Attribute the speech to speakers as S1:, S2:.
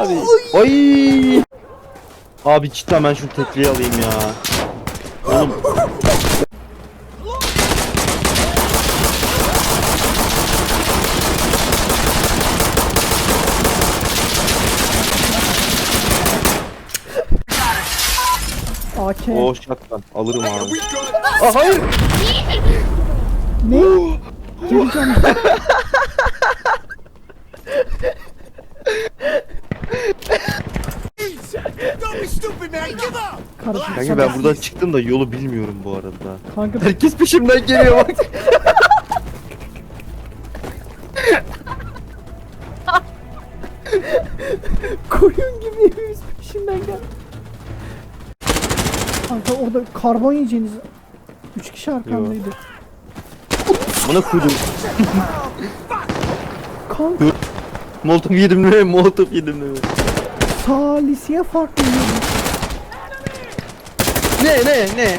S1: Abi. Ay. Abi cidden ben şunu tekliği alayım ya. Oğlum.
S2: AK.
S1: O shotgun alırım abi. Aa, hayır.
S2: Ne? Geleceğim. Kardeşim
S1: Kanka ben buradan çıktım da yolu bilmiyorum bu arada.
S2: Kanka
S1: Herkes peşimden geliyor bak.
S2: koyun gibi hepimiz peşinden gel. Kanka orada karbon yiyeceğiniz 3 kişi arkamdaydı.
S1: Bana koydum.
S2: Kanka
S1: Molotov yedim mi? Molotov yedim mi?
S2: salisiye farklı yiyordum.
S1: Ne ne ne?